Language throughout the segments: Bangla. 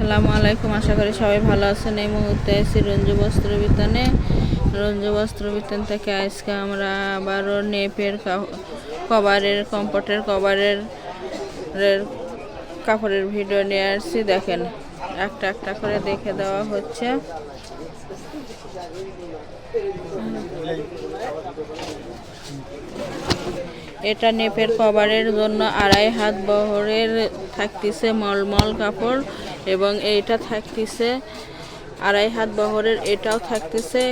আসসালামু আলাইকুম, আশা করি সবাই ভালো আছেন। এই মুহূর্তে আছি রঞ্জু বস্ত্র বিতানে রঞ্জু বস্ত্র বিতান থেকে আজকে আমরা আবারও নেপের কভারের, কম্পটের কভারের কাপড়ের ভিডিও নিয়ে আসছি। দেখেন, একটা একটা করে দেখে দেওয়া হচ্ছে। এটা নেপের কভারের জন্য আড়াই হাত বহরের থাকতেছে মলমল কাপড়। এবং এইটা থাকতেছে আড়াই হাত বহরের, এটাও থাকতেছে।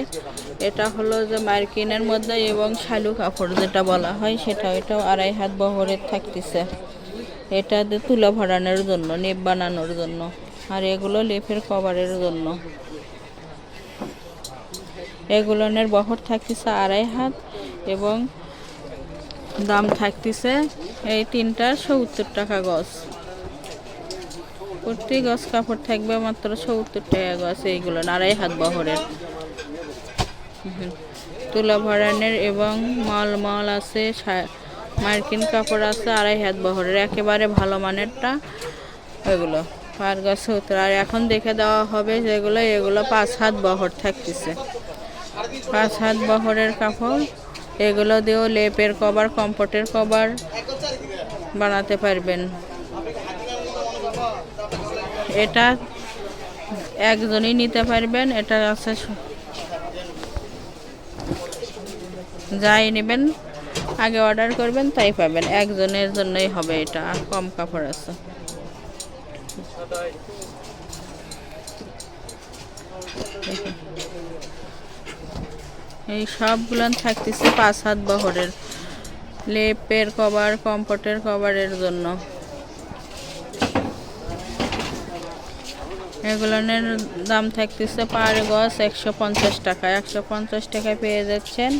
এটা হলো যে মার্কিনের মধ্যে এবং শালু কাপড় যেটা বলা হয় সেটা এটাও আড়াই হাত বহরের থাকতেছে। এটা তুলা ভরানোর জন্য, নেপ বানানোর জন্য, আর এগুলো লেপের কভারের জন্য। এগুলোনের বহর থাকতেছে আড়াই হাত এবং দাম থাকতেছে এই তিনটার সত্তর টাকা গজ। প্রতি গজ কাপড় থাকবে মাত্র সত্তর টাকা গজ এইগুলো আড়াই হাত বহরের। তুলা ভরানের এবং মল মল আছে মার্কিন কাপড় আছে, আড়াই হাত বহরের, একেবারে ভালো মানেরটা এগুলো পার গজ সত্তর, আর এখন দেখে দেওয়া হবে যেগুলো, এগুলো পাঁচ হাত বহর থাকতেছে। পাঁচ হাত বহরের কাপড়, এগুলো দিয়েও লেপের কভার কম্পটের কভার বানাতে পারবেন। এটা একজনই নিতে পারবেন, এটা আছে যাই নেবেন, আগে অর্ডার করবেন, তাই পাবেন। একজনের জন্যই হবে এটা কম কাপড় আছে। এই সবগুলো থাকতেছে পাঁচ হাত বহরের। লেপের কভার কম্পটের কভারের জন্য। এগুলোর দাম থাকতেছে পার গজ একশো পঞ্চাশ টাকা। একশো পঞ্চাশ টাকায় পেয়ে যাচ্ছেন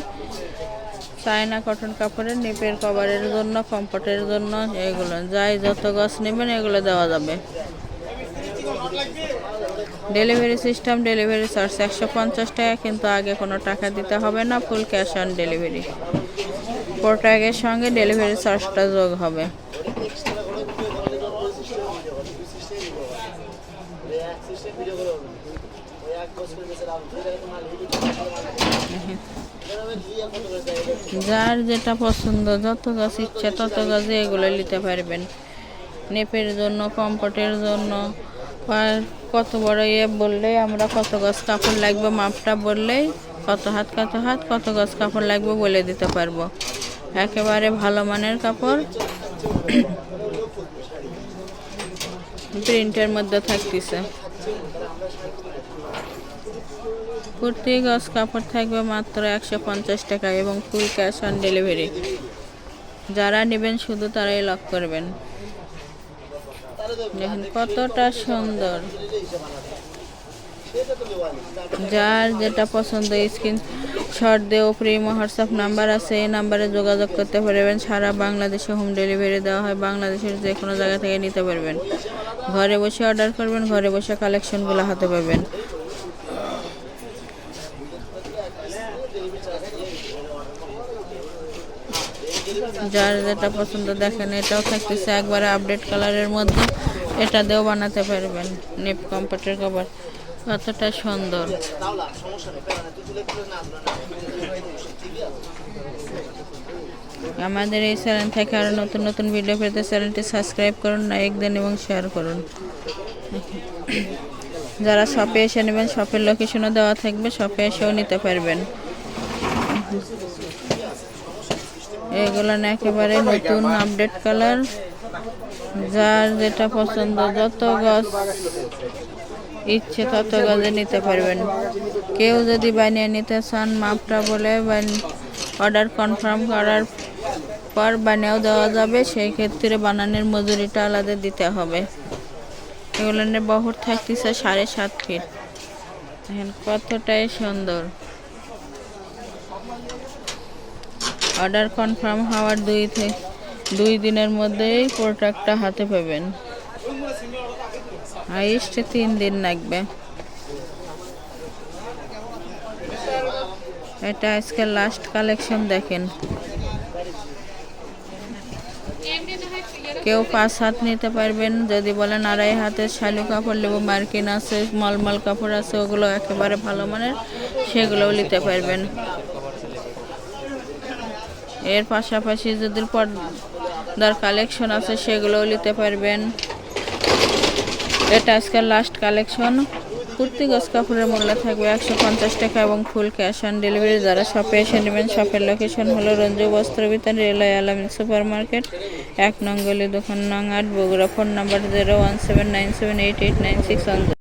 চায়না কটন কাপড়ের নেপের কভারের জন্য কম্পটের জন্য এগুলো। যাই যত গছ নেবেন এগুলো দেওয়া যাবে। ডেলিভারি সিস্টেম, ডেলিভারি চার্জ একশো পঞ্চাশ টাকা, কিন্তু আগে কোনো টাকা দিতে হবে না, ফুল ক্যাশ অন ডেলিভারি। প্রোটাগের সঙ্গে ডেলিভারি চার্জটা যোগ হবে। যার যেটা পছন্দ, যত গাছ ইচ্ছা, তত গাছে এগুলো নিতে পারবেন। নেপের জন্য কম্পটের জন্য কত বড় ইয়ে বললেই আমরা কত গাছ কাপড় লাগবে, মাপটা বললেই কত হাত কত হাত, কত গাছ কাপড় লাগবে বলে দিতে পারব। একেবারে ভালো মানের কাপড়। প্রিন্টের মধ্যে থাকতেছে। প্রতি গজ কাপড় থাকবে মাত্র একশো পঞ্চাশ টাকা এবং ফুল ক্যাশ অন ডেলিভারি। যারা নেবেন শুধু তারাই লক করবেন। দেখেন কতটা সুন্দর। যার যেটা পছন্দ স্ক্রিন শর্ট দিয়ে উপরে হোয়াটসঅ্যাপ নাম্বার আছে, এই নাম্বারে যোগাযোগ করতে পারবেন। সারা বাংলাদেশে হোম ডেলিভারি দেওয়া হয়। বাংলাদেশের যে কোনো জায়গা থেকে নিতে পারবেন। ঘরে বসে অর্ডার করবেন, ঘরে বসে কালেকশনগুলো হাতে পাবেন। যার যেটা পছন্দ দেখেন, এটাও থাকতেছে একবারে আপডেট কালারের মধ্যে। এটা দিয়েও বানাতে পারবেন নেপ কম্পিউটার কভার কতটা সুন্দর। আমাদের এই চ্যানেল থেকে আরও নতুন নতুন ভিডিও পেতে চ্যানেলটি সাবস্ক্রাইব করুন লাইক দেন এবং শেয়ার করুন। যারা শপে এসে নেবেন শপের লোকেশনও দেওয়া থাকবে শপে এসেও নিতে পারবেন। এগুলো একেবারে নতুন আপডেট কালার যার যেটা পছন্দ, যত গাছ ইচ্ছে তত গাছে নিতে পারবেন। কেউ যদি বানিয়ে নিতে চান, মাপটা বলে অর্ডার কনফার্ম করার পর বানিয়েও দেওয়া যাবে। সেই ক্ষেত্রে বানানোর মজুরিটা আলাদা দিতে হবে। এগুলো বহর থাকতেছে সাড়ে সাত ফিট দেখেন কতটাই সুন্দর। অর্ডার কনফার্ম হওয়ার দুই থেকে দুই দিনের মধ্যেই প্রোডাক্টটা হাতে পাবেন। হাইস্ট তিন দিন লাগবে। এটা আজকে লাস্ট কালেকশন দেখেন। কেউ পাঁচ হাত নিতে পারবেন, যদি বলেন আড়াই হাতের শালু কাপড় নেব মার্কিন আছে, মলমল কাপড় আছে, ওগুলো একেবারে ভালো মানের, সেগুলোও নিতে পারবেন। এর পাশাপাশি যদি পর্দার কালেকশন আছে, সেগুলোও নিতে পারবেন। এটা আজকের লাস্ট কালেকশন কুর্তি, গজ, কাপড়ের মূল্য থাকবে একশো পঞ্চাশ টাকা এবং ফুল ক্যাশ অন ডেলিভারি যারা শপে এসে নেবেন শপের লোকেশন হলো Ranju Bastra Bitan railway Alamin super market এক নঙ্গলি দোকান নং আট, Bogura phone number zero one seven nine seven eight eight nine six one